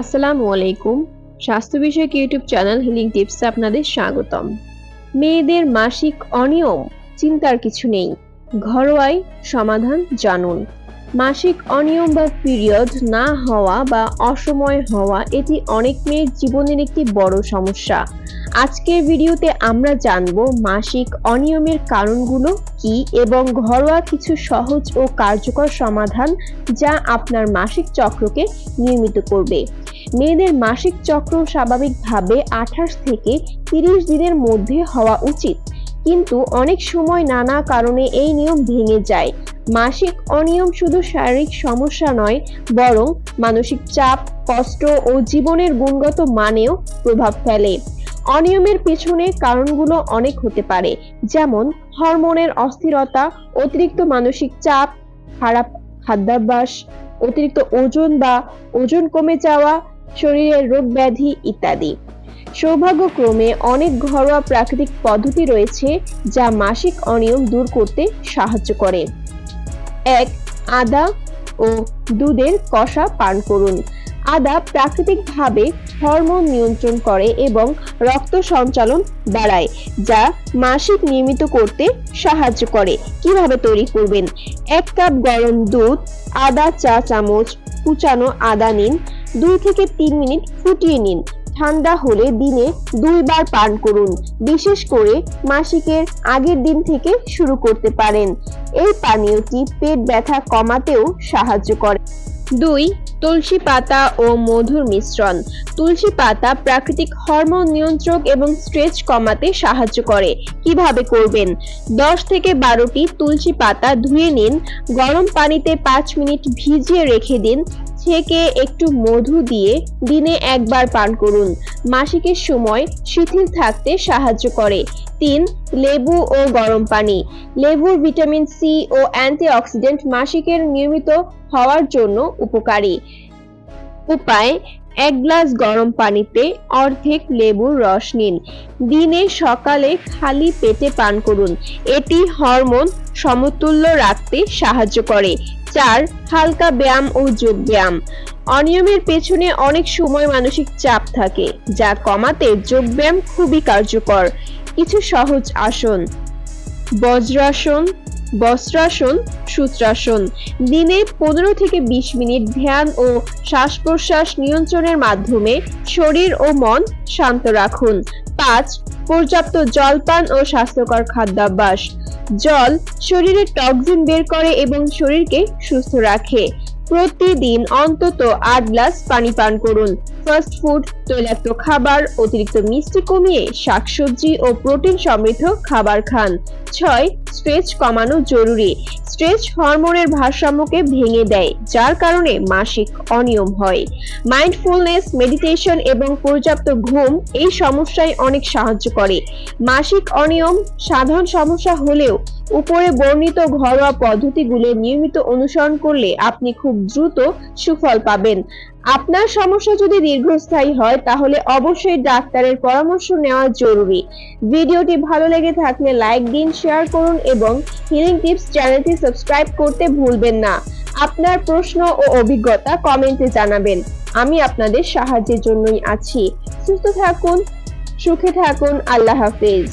আসসালামু আলাইকুম। স্বাস্থ্য বিষয়ক ইউটিউব চ্যানেল হিলিং টিপসে আপনাদের স্বাগতম। মেয়েদের মাসিক অনিয়ম, চিন্তার কিছু নেই। ঘরোয়াই সমাধান জানুন। মাসিক অনিয়ম বা পিরিয়ড না হওয়া বা অসময় হওয়া, এটি অনেক মেয়ের জীবনের একটি বড় সমস্যা। আজকের ভিডিওতে আমরা জানব মাসিক অনিয়মের কারণগুলো কি এবং ঘরোয়া কিছু সহজ ও কার্যকর সমাধান যা আপনার মাসিক চক্রকে নিয়মিত করবে। মেয়েদের মাসিক চক্র স্বাভাবিকভাবে আঠাশ থেকে তিরিশ দিনের মধ্যে হওয়া উচিত। কিন্তু অনেক সময় নানা কারণে এই নিয়ম ভেঙে যায়। মাসিক অনিয়ম শুধু শারীরিক সমস্যা নয়, বরং মানসিক চাপ, কষ্ট ও জীবনের গুণগত মানেও প্রভাব ফেলে। অনিয়মের পিছনে কারণগুলো অনেক হতে পারে, যেমন হরমোনের অস্থিরতা, অতিরিক্ত মানসিক চাপ, খারাপ খাদ্যাভ্যাস, অতিরিক্ত ওজন বা ওজন কমে যাওয়া, শরীরের রোগ ব্যাধি ইত্যাদি। সৌভাগ্যক্রমে অনেক ঘরোয়া প্রাকৃতিক পদ্ধতি রয়েছে যা মাসিক অনিয়ম দূর করতে সাহায্য করে। এক, আদা ও দুধের কষা পান করুন। আদা প্রাকৃতিকভাবে হরমোন নিয়ন্ত্রণ করে এবং রক্ত সঞ্চালন বাড়ায়, যা মাসিক নিয়মিত করতে সাহায্য করে। কীভাবে তৈরি করবেন? এক কাপ গরম দুধ, আদা চা চামচ, কুচানো আদা নিন, দুই থেকে তিন মিনিট ফুটিয়ে নিন। ঠান্ডা হলে দিনে দুইবার পান করুন, বিশেষ করে মাসিকের আগের দিন থেকে শুরু করতে পারেন। এই পানীয়টি পেট ব্যথা কমাতেও সাহায্য করে। দুই তুলসী পাতা ও মধুর মিশ্রণ। তুলসী পাতা প্রাকৃতিক হরমোন নিয়ন্ত্রক এবং স্ট্রেচ কমাতে সাহায্য করে। কীভাবে করবেন? দশ থেকে বারোটি তুলসী পাতা ধুয়ে নিন। গরম পানিতে পাঁচ মিনিট ভিজিয়ে রেখে দিন। ছেঁকে একটু মধু দিয়ে দিনে একবার পান করুন। মাসিকের সময় শিথিল থাকতে সাহায্য করে। তিন, লেবু ও গরম পানি। লেবুর ভিটামিন সি ও অ্যান্টিঅক্সিডেন্ট মাসিকের নিয়মিত হওয়ার জন্য উপকারী। উপায়, এক গ্লাস গরম পানিতে অর্ধেক লেবুর রস নিন। দিনে সকালে খালি পেটে পান করুন। এটি হরমোন সমতুল্য রাখতে সাহায্য করে। চার, হালকা ব্যায়াম ও যোগ ব্যায়াম। অনিয়মের পেছনে অনেক সময় মানসিক চাপ থাকে, যা কমাতে যোগ ব্যায়াম খুবই কার্যকর। কিছু সহজ আসন। বজ্রাসন, বস্ত্রাসন, সূত্রাসন। দিনে পনেরো থেকে বিশ মিনিট ধ্যান ও শ্বাস প্রশ্বাস নিয়ন্ত্রণের মাধ্যমে শরীর ও মন শান্ত রাখুন। পাঁচ, পর্যাপ্ত জলপান ও স্বাস্থ্যকর খাদ্যাভ্যাস। জল শরীরের টক্সিন বের করে এবং শরীরকে সুস্থ রাখে। প্রতিদিন অন্তত আট গ্লাস পানি পান করুন। ফাস্ট ফুড তৈলাক্ত খাবার, অতিরিক্ত মিষ্টি কমিয়ে শাকসবজি ও প্রোটিন সমৃদ্ধ খাবার খান। ছয়, স্ট্রেচ কমানো জরুরি। স্ট্রেচ হরমোনের ভারসাম্যকে ভেঙে দেয়, যার কারণে মাসিক অনিয়ম হয়। মাইন্ডফুলনেস মেডিটেশন এবং পর্যাপ্ত ঘুম এই সমস্যায় অনেক সাহায্য করে। মাসিক অনিয়ম সাধারণ সমস্যা হলেও উপরে বর্ণিত ঘরোয়া পদ্ধতিগুলো নিয়মিত অনুসরণ করলে আপনি খুব দ্রুত সুফল পাবেন। আপনার সমস্যা যদি দীর্ঘস্থায়ী হয়, তাহলে অবশ্যই ডাক্তারের পরামর্শ নেওয়া জরুরি। ভিডিওটি ভালো লেগে থাকলে লাইক দিন, শেয়ার করুন এবং হিলিং টিপস চ্যানেলটি সাবস্ক্রাইব করতে ভুলবেন না। আপনার প্রশ্ন ও অভিজ্ঞতা কমেন্টে জানাবেন। আমি আপনাদের সাহায্যের জন্যই আছি। সুস্থ থাকুন, সুখে থাকুন, আল্লাহ হাফেজ।